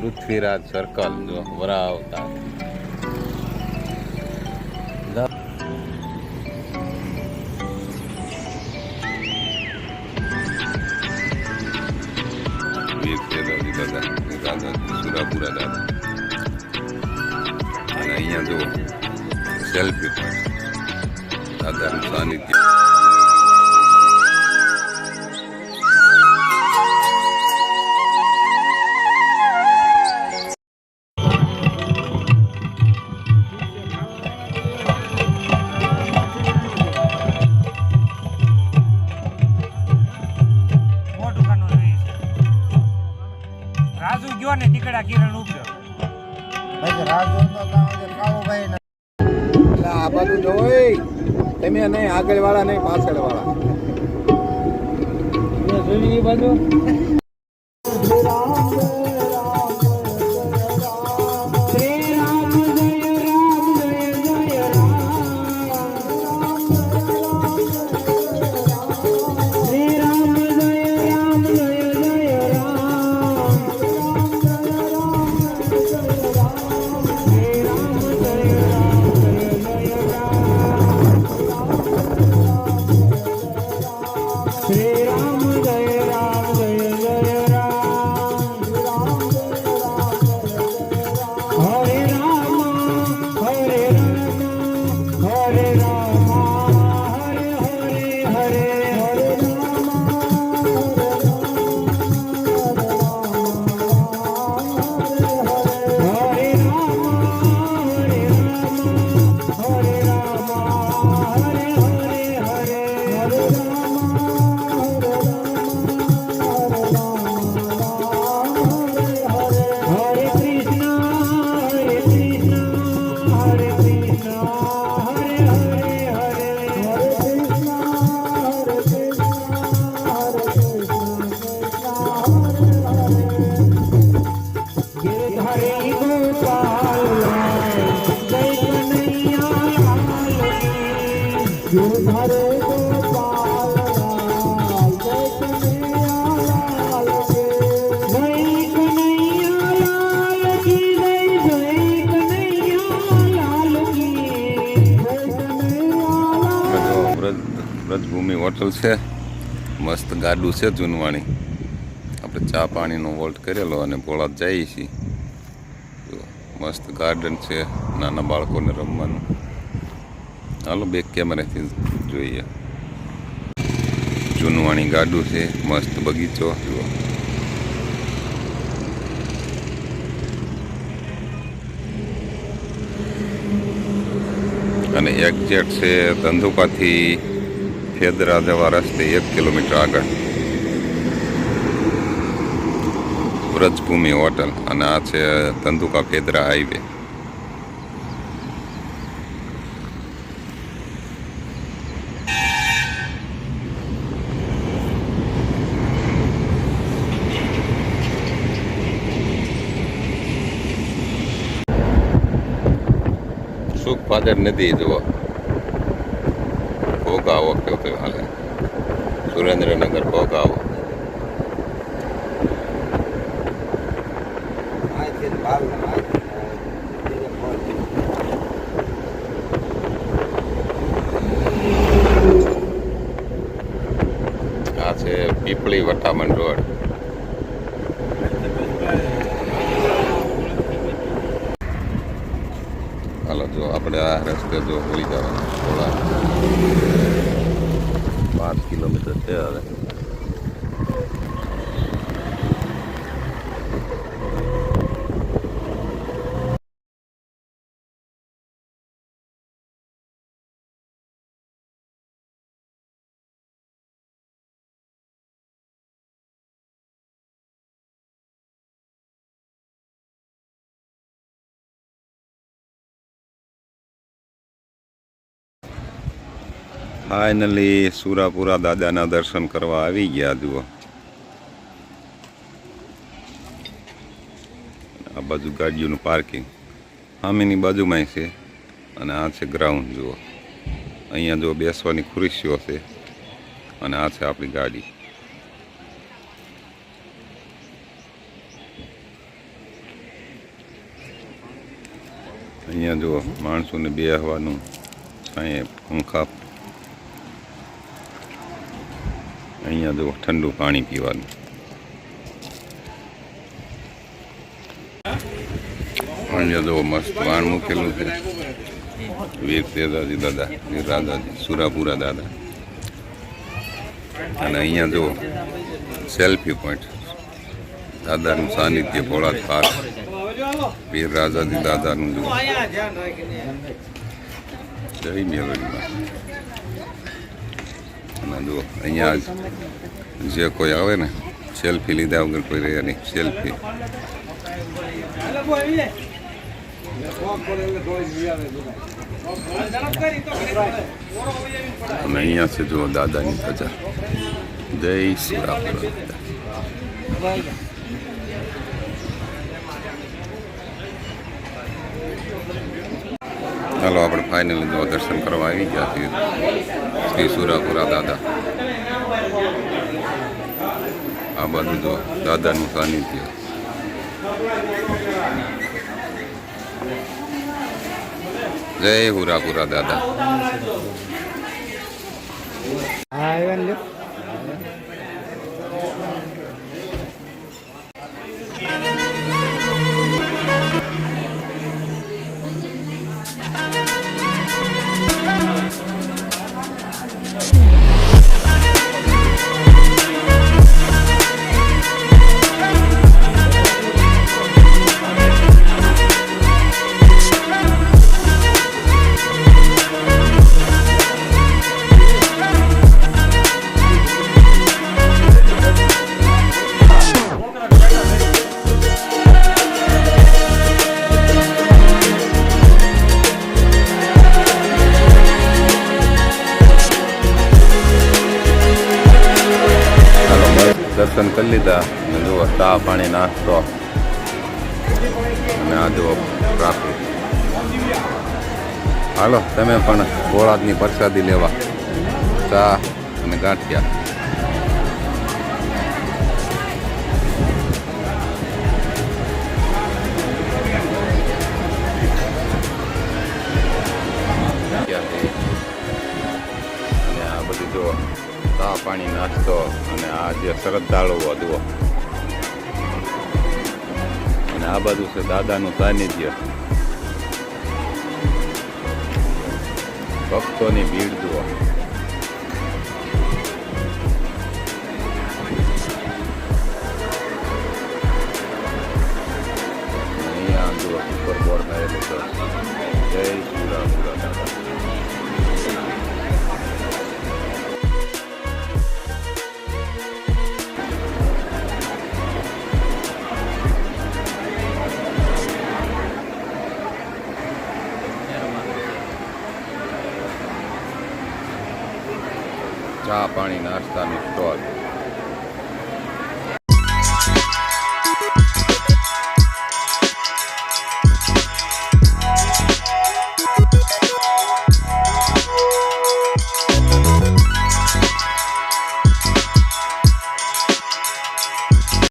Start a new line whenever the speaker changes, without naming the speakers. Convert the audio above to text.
Prithviraj circle જો વરા આવતા વીર ખેલાડી દાદા દાદા, સુરાપુરા દાદા. અને અહીંયા જો સેલ્ફી
ખાનું રહી છે. રાજુ ગયો ને દીકડા કિરણ ઉગ્યો
ભાઈ રાજુ તો કામ કાળો ભાઈ
એટલે આ બાજુ જોઈ તમે નહીં આગળ વાળા નહીં પાછળ વાળા
એ વ્રજ વ્રજભૂમિ હોટલ છે. મસ્ત ગાડું છે જૂનવાણી. આપણે ચા પાણીનો વોલ્ટ કરેલો અને ભોળા જઈએ છીએ. મસ્ત ગાર્ડન છે નાના બાળકોને રમવાનું. હાલો બેક કેમેરાથી જોઈએ. જૂનવાણી ગાડું છે, મસ્ત બગીચો, જુઓ. અને એક્ઝેક્ટ છે ધંધુકાથી ફેદરા જવા રસ્તે એક કિલોમીટર આગળ. વ્રજભૂમિ હોટલ અને આ છે ધંધુકા ફેદરા હાઈવે. સુખપાદર નદી જુઓ. ભોગાવો કેવું હાલે. સુરેન્દ્રનગર ભોગાવો આ છે પીપળી વટામણ રોડ. જો આપણે આ રસ્તે જો ભૂલી જવાના. થોડા પાંચ કિલોમીટર છે હવે. ફાઇનલી સુરાપુરા દાદાના દર્શન કરવા આવી ગયા, જુઓ. આ બાજુ ગાડીઓનું પાર્કિંગ સામેની બાજુમાં છે અને આ છે ગ્રાઉન્ડ જુઓ. અહીંયા જો બેસવાની ખુરશીઓ છે અને આ છે આપણી ગાડી.
અહીંયા જુઓ, માણસોને બેહવાનું, અહીંયા પંખા અહીંયા જો ઠંડુ પાણી પીવાનું. અહીંયા જો મસ્ત વાણ મૂકેલું છે. વીર તેજાજી દાદા, વીર રાજાજી, સુરાપુરા દાદા. અને અહીંયા જો સેલ્ફી પોઈન્ટ દાદાનું સાનિધ્ય ભોળા પાર્ક. વીર રાજાજી દાદાનું જોઈ જય અને જુઓ, અહીંયા જ જે કોઈ આવે ને સેલ્ફી લીધા વગર કોઈ રહ્યા નહીં સેલ્ફી અને અહીંયા છે, જુઓ, દાદાની ધજા. જય સુરાપુરા. ચાલો આપણે ફાઇનલી જો દર્શન કરવા આવી ગયા છીએ. શ્રી સુરાપુરા દાદા. આ બાજુ જો દાદાનું સાનિધ્ય. જય હુરાપુરા દાદા. દર્શન કરી લીધા. જુઓ, ચા પાણી, નાસ્તો. અને આ જુઓ, ટ્રાફિક. હાલો, તમે પણ ગોળાદની પ્રસાદી લેવા. ચા અને ગાંઠિયા. અને આ બધું જુઓ. ચા પાણી, નાસ્તો અને આ જે શ્રદ્ધાળુઓ જુઓ. અને આ બાજુ છે દાદાનું સાનિધ્ય. ભક્તોની ભીડ જુઓ. ચા પાણી નાસ્તાનું સ્ટોલ.